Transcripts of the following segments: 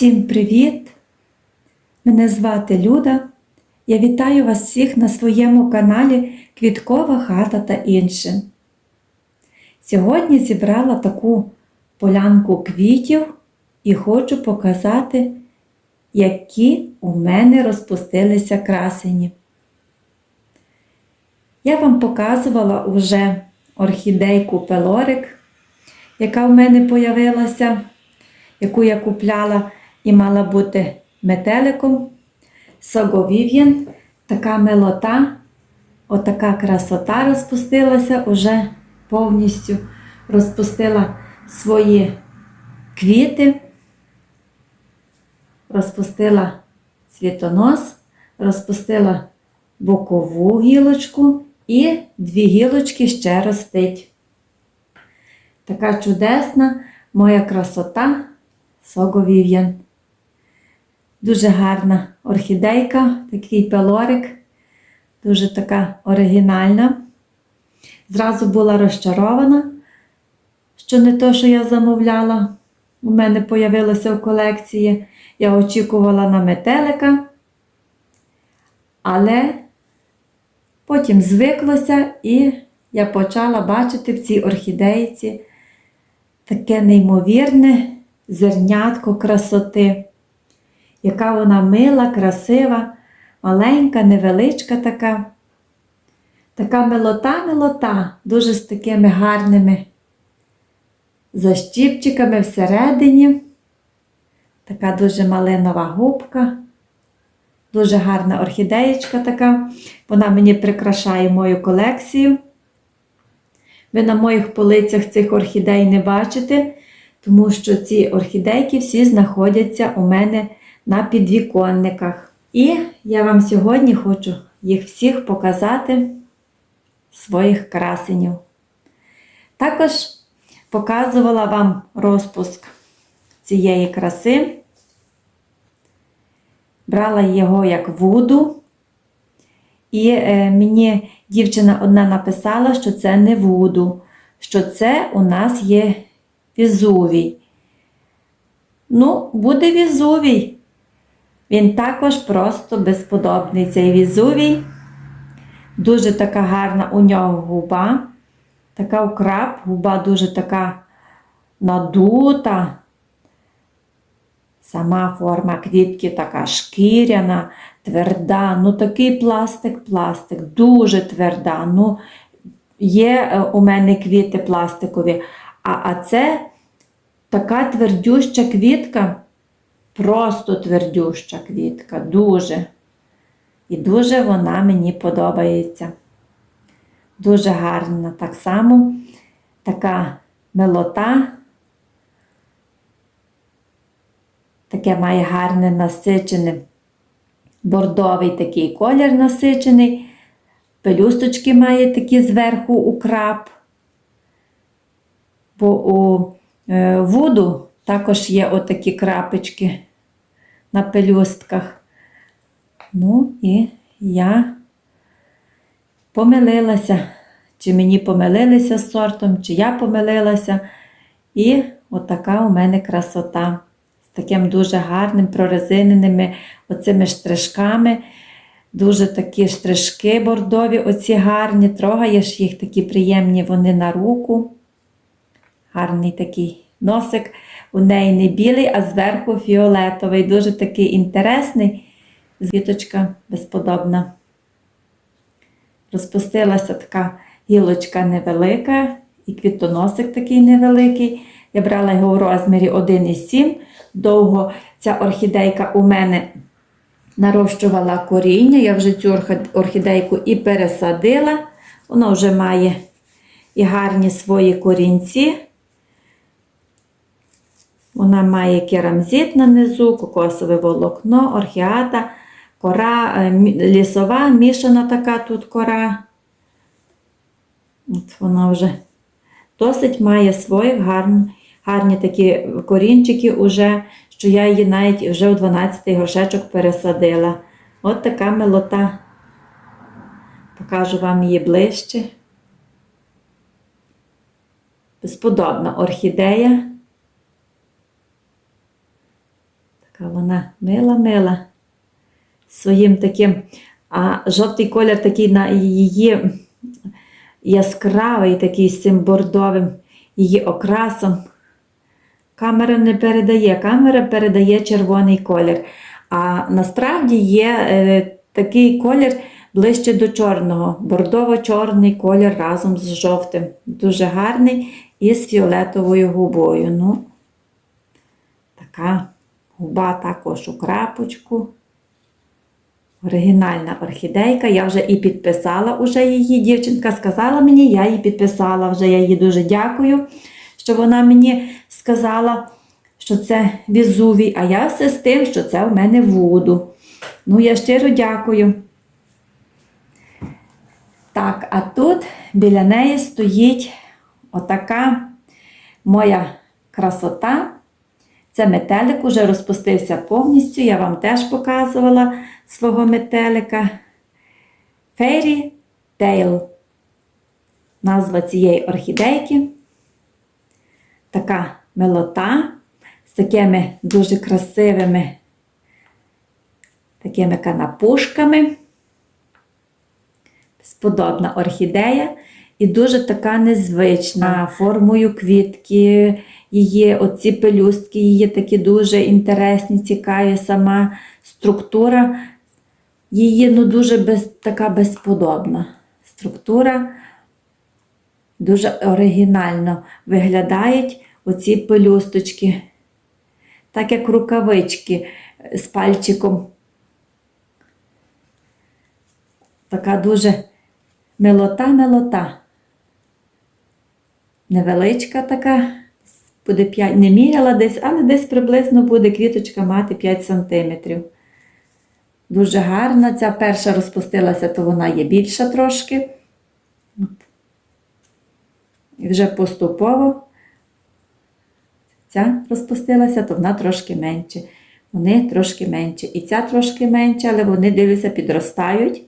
Всім привіт! Мене звати Люда. Я вітаю вас всіх на своєму каналі Квіткова хата та інше. Сьогодні зібрала таку полянку квітів і хочу показати, які у мене розпустилися красені. Я вам показувала уже орхідейку пелорик, яка в мене появилася, яку я купляла і мала бути метеликом. Соговів'ян, така милота, отака красота розпустилася, уже повністю розпустила свої квіти, розпустила цвітонос, розпустила бокову гілочку і дві гілочки ще ростить. Така чудесна моя красота Соговів'ян. Дуже гарна орхідейка, такий пелорик, дуже така оригінальна. Зразу була розчарована, що не то, що я замовляла, у мене появилося в колекції. Я очікувала на метелика, але потім звиклося і я почала бачити в цій орхідейці таке неймовірне зернятко красоти яка вона мила, красива, маленька, невеличка така. Така милота-милота, дуже з такими гарними защіпчиками всередині. Така дуже малинова губка. Дуже гарна орхідеєчка така. Вона мені прикрашає мою колекцію. Ви на моїх полицях цих орхідей не бачите, тому що ці орхідейки всі знаходяться у мене на підвіконниках. І я вам сьогодні хочу їх всіх показати, своїх красенів. Також показувала вам розпуск цієї краси. Брала його як вуду. І е, мені дівчина одна написала, що це не вуду, що це у нас є візувій. Ну, буде візувій. Він також просто безподобний цей візувій. Дуже така гарна у нього губа. Така украп, губа дуже така надута. Сама форма квітки така шкіряна, тверда. Ну, такий пластик-пластик, дуже тверда. Ну, Є е, у мене квіти пластикові. А, а це така твердюща квітка. Просто твердюща квітка, дуже. І дуже вона мені подобається. Дуже гарна. Так само така милота. Таке має гарне насичене, бордовий такий колір насичений. Пелюсточки має такі зверху украп. Бо у е, воду також є отакі крапочки на пелюстках. Ну, і я помилилася, чи мені помилилися з сортом, чи я помилилася. І отака у мене красота. З таким дуже гарним прорезиненими оцими штришками. Дуже такі штришки бордові, оці гарні, трогаєш їх такі приємні вони на руку. Гарний такий носик. У неї не білий, а зверху фіолетовий. Дуже такий інтересний. Звіточка безподобна. Розпустилася така гілочка невелика і квітоносик такий невеликий. Я брала його у розмірі 1,7. Довго ця орхідейка у мене нарощувала коріння. Я вже цю орхідейку і пересадила. Вона вже має і гарні свої корінці. Вона має керамзит на низу, кокосове волокно, орхіата, кора е, лісова, мішана така тут кора. От Вона вже досить має свої гарні, гарні такі корінчики, уже, що я її навіть вже у 12 горшечок пересадила. От така милота. Покажу вам її ближче. Безподобна орхідея. Така вона мила-мила. Своїм таким, а жовтий колір такий на її яскравий, такий з цим бордовим її окрасом. Камера не передає, камера передає червоний колір. А насправді є е, такий колір ближче до чорного, бордово-чорний колір разом з жовтим. Дуже гарний і з фіолетовою губою. Ну, така губа також у крапочку. Оригінальна орхідейка. Я вже і підписала уже її. Дівчинка сказала мені, я її підписала вже. Я їй дуже дякую, що вона мені сказала, що це Візувій, а я все з тим, що це в мене вуду. Ну, я щиро дякую. Так, а тут біля неї стоїть отака моя красота. Це метелик уже розпустився повністю. Я вам теж показувала свого метелика. Fairy Tail. Назва цієї орхідейки. Така милота з такими дуже красивими такими канапушками. Сподобна орхідея і дуже така незвична формою квітки. Її оці пелюстки, її такі дуже інтересні, цікаві сама структура. Її ну, дуже без, така безподобна. Структура дуже оригінально виглядають оці пелюсточки, так як рукавички з пальчиком. Така дуже милота-милота. Невеличка така, буде 5, не міряла десь, але десь приблизно буде квіточка мати 5 см. Дуже гарна. Ця перша розпустилася, то вона є більша трошки. І вже поступово ця розпустилася, то вона трошки менше. Вони трошки менше. І ця трошки менше, але вони дивлюся, підростають.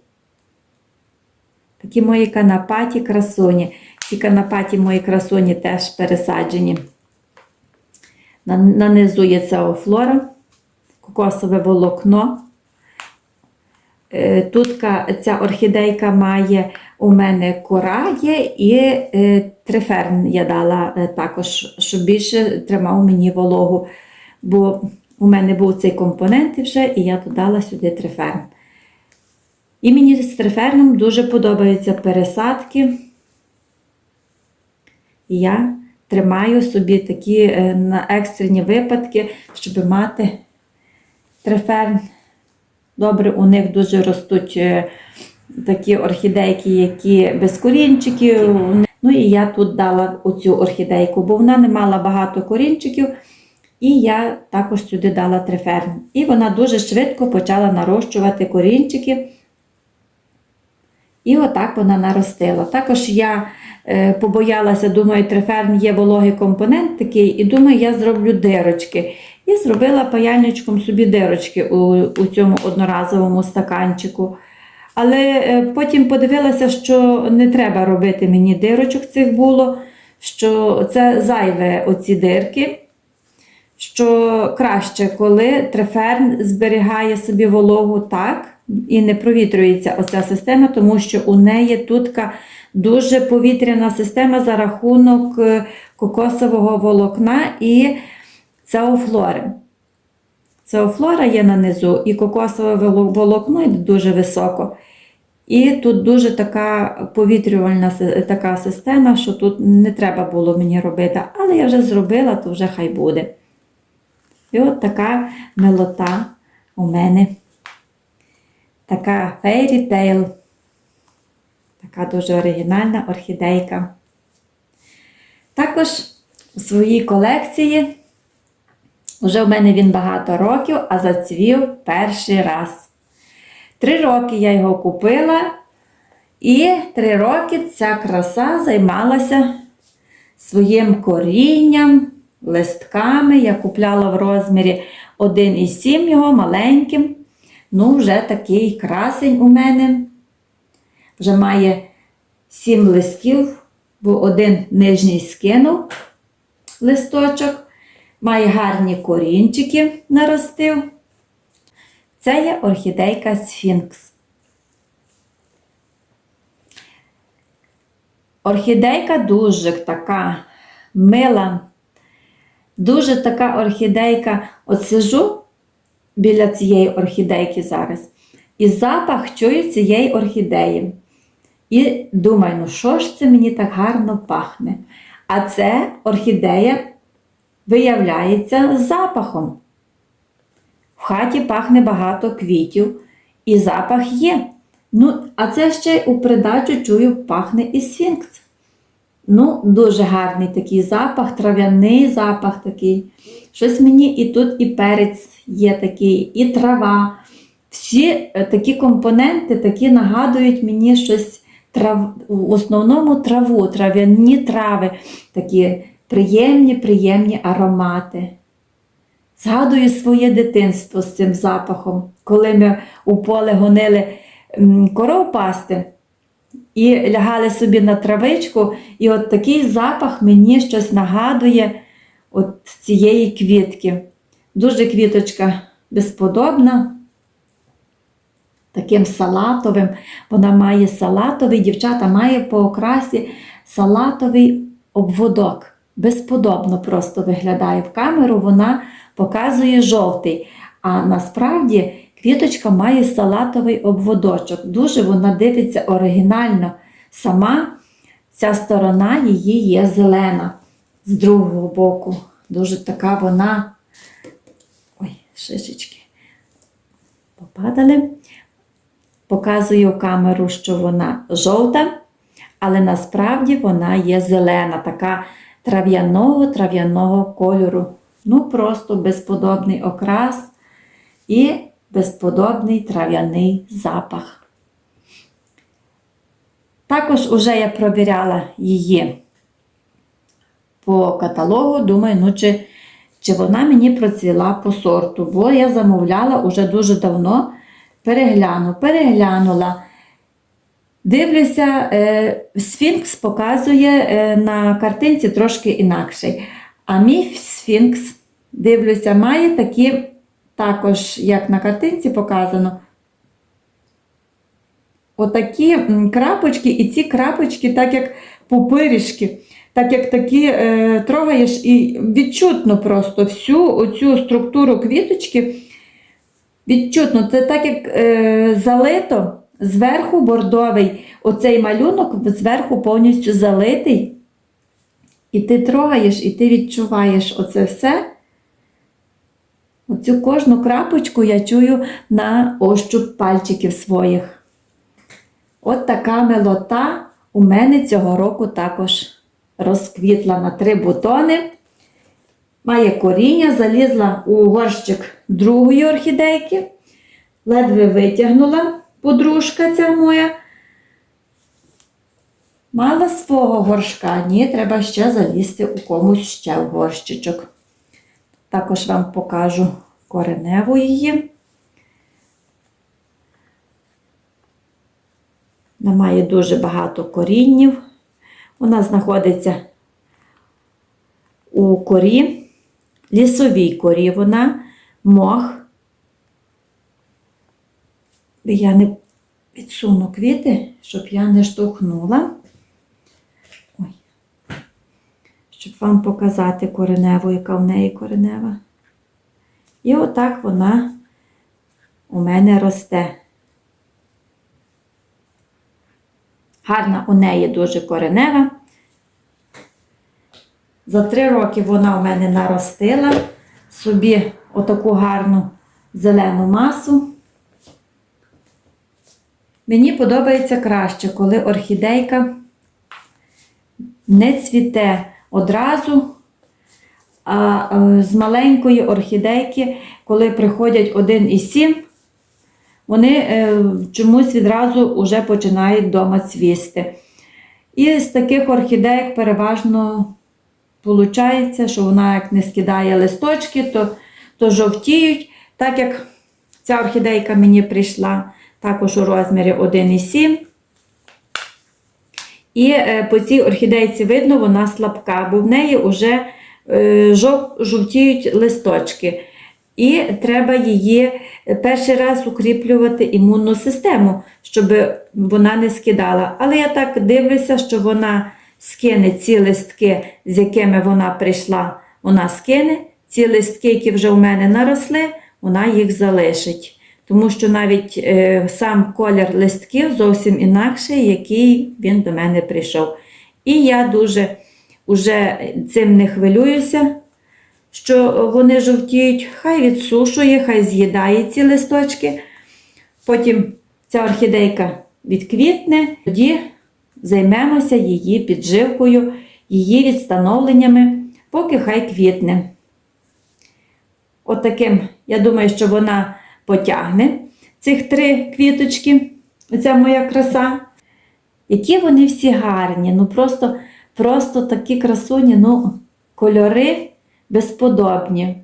Такі мої канапаті красуні. Ці канапаті мої красуні теж пересаджені. На- Нанизу є цеофлора, кокосове волокно. Е, Тут ця орхідейка має у мене кора є і е, триферн я дала е, також, щоб більше тримав мені вологу. Бо у мене був цей компонент вже, і я додала сюди триферн. І мені з триферном дуже подобаються пересадки. І я тримаю собі такі е, на екстрені випадки, щоб мати триферн. Добре, у них дуже ростуть е, такі орхідейки, які без корінчиків. Ну і я тут дала оцю орхідейку, бо вона не мала багато корінчиків. І я також сюди дала триферн. І вона дуже швидко почала нарощувати корінчики. І отак вона наростила. Також я е, побоялася, думаю, триферн є вологий компонент такий, і думаю, я зроблю дирочки. І зробила паяльничком собі дирочки у, у цьому одноразовому стаканчику. Але е, потім подивилася, що не треба робити мені дирочок цих було, що це зайве оці дирки. Що краще, коли триферн зберігає собі вологу так і не провітрюється оця система, тому що у неї тут дуже повітряна система за рахунок е, кокосового волокна і цеофлори. Цеофлора є на низу, і кокосове волокно йде дуже високо. І тут дуже така повітрювальна така система, що тут не треба було мені робити. Але я вже зробила, то вже хай буде. І от така милота у мене. Така Fairy Tail. Така дуже оригінальна орхідейка. Також у своїй колекції, вже в мене він багато років, а зацвів перший раз. Три роки я його купила, і три роки ця краса займалася своїм корінням, листками. Я купляла в розмірі 1,7 його маленьким. Ну, вже такий красень у мене. Вже має 7 листків, бо один нижній скинув листочок. Має гарні корінчики наростив. Це є орхідейка Сфінкс. Орхідейка дуже така мила, дуже така орхідейка. От сижу біля цієї орхідейки зараз. І запах чую цієї орхідеї. І думаю, ну що ж це мені так гарно пахне? А це орхідея виявляється запахом. В хаті пахне багато квітів, і запах є. Ну, а це ще й у придачу чую, пахне і сфінкс. Ну, дуже гарний такий запах, трав'яний запах такий. Щось мені і тут і перець є такий, і трава. Всі е, такі компоненти такі нагадують мені щось трав... в основному траву, трав'яні трави, такі приємні, приємні аромати. Згадую своє дитинство з цим запахом, коли ми у поле гонили коров пасти і лягали собі на травичку, і от такий запах мені щось нагадує от цієї квітки. Дуже квіточка безподобна, таким салатовим. Вона має салатовий, дівчата має по окрасі салатовий обводок. Безподобно просто виглядає в камеру, вона показує жовтий. А насправді квіточка має салатовий обводочок. Дуже вона дивиться оригінально. Сама ця сторона її є зелена з другого боку. Дуже така вона. Ой, шишечки попадали. Показую камеру, що вона жовта, але насправді вона є зелена, така трав'яного трав'яного кольору. Ну, просто безподобний окрас і безподобний трав'яний запах. Також уже я провіряла її по каталогу, думаю, ну чи, чи вона мені процвіла по сорту, бо я замовляла уже дуже давно. Перегляну, переглянула. Дивлюся, е, сфінкс показує е, на картинці трошки інакший. А мій сфінкс, дивлюся, має такі, також, як на картинці показано, отакі крапочки, і ці крапочки, так як пупирішки, так як такі е, трогаєш і відчутно просто всю оцю структуру квіточки. Відчутно, це так як е, залито, зверху бордовий, оцей малюнок зверху повністю залитий. І ти трогаєш, і ти відчуваєш оце все. Оцю кожну крапочку я чую на ощуп пальчиків своїх. От така милота у мене цього року також розквітла на три бутони. Має коріння, залізла у горщик другої орхідейки, ледве витягнула подружка ця моя. Мала свого горшка, ні, треба ще залізти у комусь ще в горщичок. Також вам покажу кореневу її. Вона має дуже багато коріннів. Вона знаходиться у корі, лісовій корі вона, мох. Я не підсуну квіти, щоб я не штовхнула. Ой. Щоб вам показати кореневу, яка в неї коренева. І отак вона у мене росте. Гарна у неї дуже коренева. За три роки вона у мене наростила собі отаку гарну зелену масу. Мені подобається краще, коли орхідейка не цвіте одразу, а е, з маленької орхідейки, коли приходять 1,7, вони е, чомусь відразу вже починають вдома цвісти. І з таких орхідеїк переважно виходить, що вона як не скидає листочки, то, то жовтіють, так як ця орхідейка мені прийшла також у розмірі 1,7. І е, по цій орхідейці видно, вона слабка, бо в неї вже е, жов- жовтіють листочки. І треба її перший раз укріплювати імунну систему, щоб вона не скидала. Але я так дивлюся, що вона скине ці листки, з якими вона прийшла, вона скине. Ці листки, які вже у мене наросли, вона їх залишить. Тому що навіть е, сам колір листків зовсім інакший, який він до мене прийшов. І я дуже уже цим не хвилююся, що вони жовтіють, хай відсушує, хай з'їдає ці листочки. Потім ця орхідейка відквітне, тоді займемося її підживкою, її відстановленнями, поки хай квітне. Отаким, я думаю, що вона потягне цих три квіточки. Оця моя краса. Які вони всі гарні, ну просто, просто такі красуні, ну, кольори безподобні.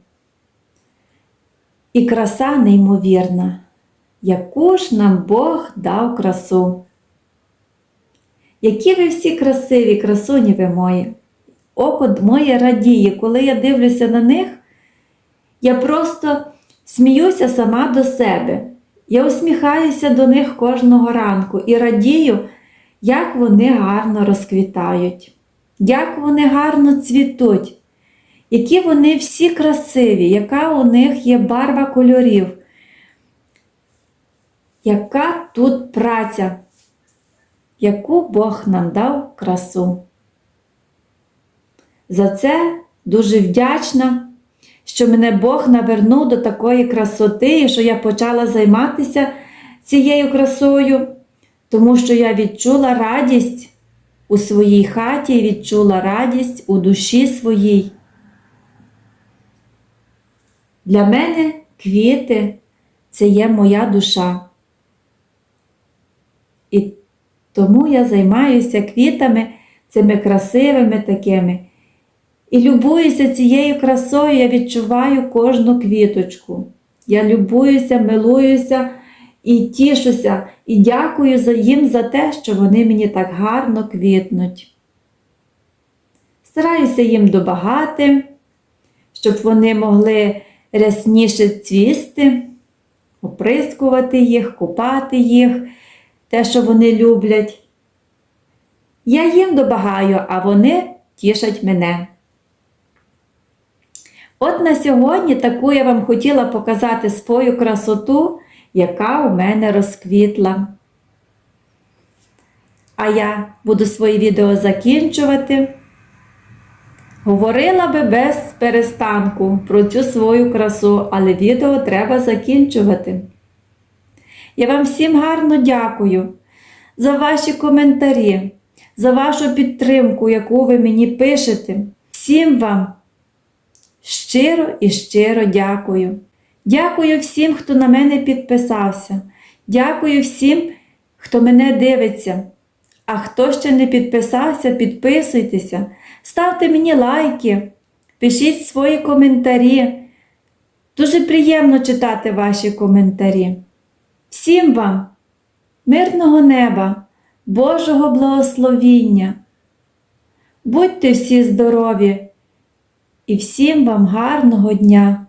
І краса неймовірна. Яку ж нам Бог дав красу. Які ви всі красиві, красуні ви мої. Око моє радіє, коли я дивлюся на них, я просто сміюся сама до себе. Я усміхаюся до них кожного ранку і радію, як вони гарно розквітають, як вони гарно цвітуть, які вони всі красиві, яка у них є барва кольорів. Яка тут праця, яку Бог нам дав красу. За це дуже вдячна, що мене Бог навернув до такої красоти, і що я почала займатися цією красою, тому що я відчула радість у своїй хаті, відчула радість у душі своїй. Для мене квіти це є моя душа. І тому я займаюся квітами, цими красивими такими. І любуюся цією красою, я відчуваю кожну квіточку. Я любуюся, милуюся і тішуся, і дякую їм за те, що вони мені так гарно квітнуть. Стараюся їм добагати, щоб вони могли рясніше цвісти, оприскувати їх, купати їх, те, що вони люблять. Я їм добагаю, а вони тішать мене. От на сьогодні таку я вам хотіла показати свою красоту, яка у мене розквітла. А я буду свої відео закінчувати. Говорила би без перестанку про цю свою красу, але відео треба закінчувати. Я вам всім гарно дякую за ваші коментарі, за вашу підтримку, яку ви мені пишете. Всім вам щиро і щиро дякую. Дякую всім, хто на мене підписався. Дякую всім, хто мене дивиться. А хто ще не підписався, підписуйтеся, ставте мені лайки, пишіть свої коментарі. Дуже приємно читати ваші коментарі. Всім вам мирного неба, Божого благословіння. Будьте всі здорові і всім вам гарного дня!